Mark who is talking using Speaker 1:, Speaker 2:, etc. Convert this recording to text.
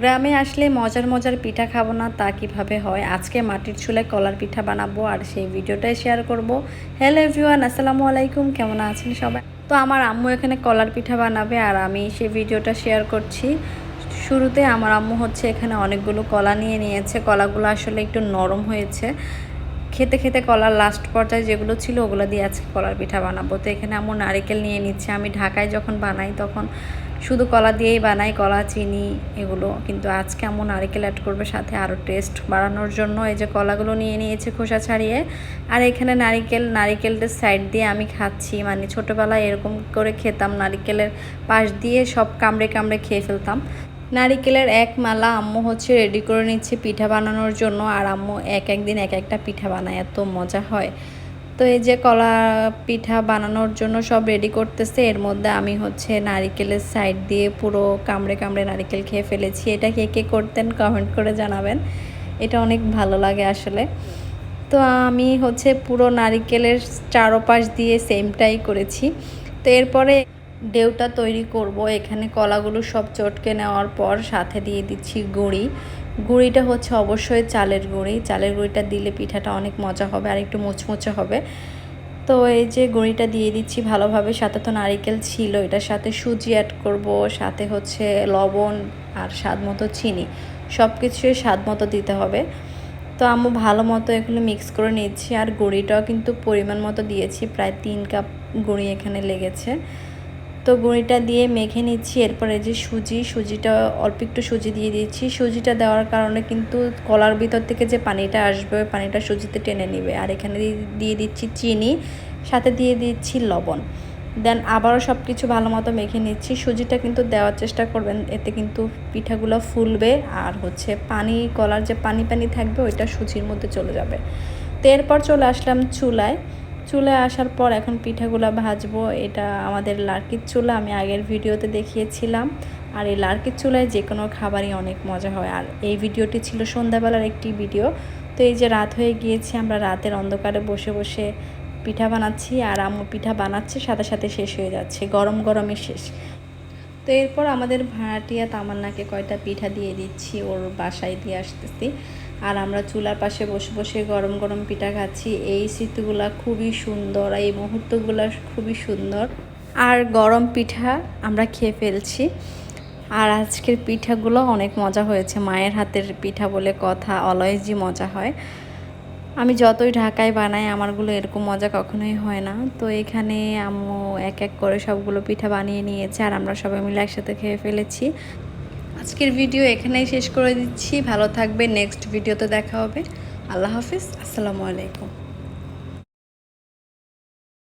Speaker 1: গ্রামে আসলে মজার মজার পিঠা খাব না, তা কীভাবে হয়? আজকে মাটির চুলায় কলার পিঠা বানাবো আর সেই ভিডিওটাই শেয়ার করব। হ্যালো এভরিওয়ান আসসালামু আলাইকুম, কেমন আছেন সবাই? তো আমার আম্মু এখানে কলার পিঠা বানাবে আর আমি সেই ভিডিওটা শেয়ার করছি। শুরুতে আমার আম্মু হচ্ছে এখানে অনেকগুলো কলা নিয়ে নিয়েছে। কলাগুলো আসলে একটু নরম হয়েছে। খেতে খেতে কলার লাস্ট পর্যায়ে যেগুলো ছিল ওগুলো দিয়ে আজকে কলার পিঠা বানাবো। তো এখানে আমার নারিকেল নিয়ে নিচ্ছে। আমি ঢাকায় যখন বানাই তখন শুধু কলা দিয়েই বানাই, কলা, চিনি এগুলো। কিন্তু আজকে আমার নারিকেল অ্যাড করবে সাথে আরও টেস্ট বাড়ানোর জন্য। এই যে কলাগুলো নিয়ে নিয়েছে খোসা ছাড়িয়ে। আর এখানে নারিকেল নারিকেলটার সাইড দিয়ে আমি খাচ্ছি। মানে ছোটোবেলায় এরকম করে খেতাম, নারিকেলের পাশ দিয়ে সব কামড়ে কামড়ে খেয়ে ফেলতাম। নারিকেলের এক মালা আম্মু হচ্ছে রেডি করে নিচ্ছে পিঠা বানানোর জন্য। আর আম্মু এক একদিন এক একটা পিঠা বানায়, এত মজা হয়। তো এই যে কলা পিঠা বানানোর জন্য সব রেডি করতেছে। এর মধ্যে আমি হচ্ছে নারিকেলের সাইড দিয়ে পুরো কামড়ে কামড়ে নারিকেল খেয়ে ফেলেছি। এটা কে কে করতেন কমেন্ট করে জানাবেন। এটা অনেক ভালো লাগে আসলে। তো আমি হচ্ছে পুরো নারিকেলের চারোপাশ দিয়ে সেমটাই করেছি। তো এরপরে ডেউটা তৈরি করব। এখানে কলাগুলো সব চটকে নেওয়ার পর সাথে দিয়ে দিচ্ছি গুঁড়ি। গুঁড়িটা হচ্ছে অবশ্যই চালের গুঁড়ি। চালের গুঁড়িটা দিলে পিঠাটা অনেক মজা হবে আর একটু মুচমুচে হবে। তো এই যে গুঁড়িটা দিয়ে দিচ্ছি ভালোভাবে, সাথে তো নারিকেল ছিল, এটার সাথে সুজি অ্যাড করব, সাথে হচ্ছে লবণ আর স্বাদ মতো চিনি। সব কিছুই স্বাদ মতো দিতে হবে। তো আম্মু ভালো মতো এগুলো মিক্স করে নিচ্ছি আর গুঁড়িটাও কিন্তু পরিমাণ মতো দিয়েছি, প্রায় তিন কাপ গুঁড়ি এখানে লেগেছে। তো গুঁড়িটা দিয়ে মেখে নিচ্ছি। এরপরে যে সুজি, সুজিটা অল্প একটু সুজি দিয়ে দিচ্ছি। সুজিটা দেওয়ার কারণে কিন্তু কলার ভিতর থেকে যে পানিটা আসবে, ওই পানিটা সুজিতে টেনে নেবে। আর এখানে দিয়ে দিচ্ছি চিনি, সাথে দিয়ে দিচ্ছি লবণ। দেন আবারও সব কিছু ভালো মতো মেখে নিচ্ছি। সুজিটা কিন্তু দেওয়ার চেষ্টা করবেন, এতে কিন্তু পিঠাগুলো ফুলবে আর হচ্ছে পানি, কলার যে পানি পানি থাকবে, ওইটা সুজির মধ্যে চলে যাবে। তো এরপর চলে আসলাম চুলায়। চুলে আসার পর এখন পিঠাগুলো ভাজবো। এটা আমাদের লার্কির চুলা, আমি আগের ভিডিওতে দেখিয়েছিলাম। আর এই লার্কির চুলায় যে কোনো খাবারই অনেক মজা হয়। আর এই ভিডিওটি ছিল সন্ধ্যাবেলার একটি ভিডিও। তো এই যে রাত হয়ে গিয়েছে, আমরা রাতের অন্ধকারে বসে বসে পিঠা বানাচ্ছি আর আম্মু পিঠা বানাচ্ছে, সাথে সাথে শেষ হয়ে যাচ্ছে, গরম গরমই শেষ। তো এরপর আমাদের ভাড়াটিয়া তামান্নাকে কয়টা পিঠা দিয়ে দিচ্ছি, ওর বাসায় দিয়ে আসতেছি। আর আমরা চুলার পাশে বসে বসে গরম গরম পিঠা খাচ্ছি। এই স্মৃতিগুলো খুবই সুন্দর এই মুহূর্তগুলো খুবই সুন্দর। আর গরম পিঠা আমরা খেয়ে ফেলছি। আর আজকের পিঠাগুলো অনেক মজা হয়েছে। মায়ের হাতের পিঠা বলে কথা, অলওয়েজই মজা হয়। আমি যতই ঢাকায় বানাই, আমারগুলো এরকম মজা কখনোই হয় না। তো এখানে আম্মু এক এক করে সবগুলো পিঠা বানিয়ে নিয়েছে আর আমরা সবাই মিলে একসাথে খেয়ে ফেলেছি। আজকের ভিডিও এখানেই শেষ করে দিচ্ছি। ভালো থাকবে নেক্সট ভিডিওতে দেখা হবে। আল্লাহ হাফিজ। আসসালামু আলাইকুম।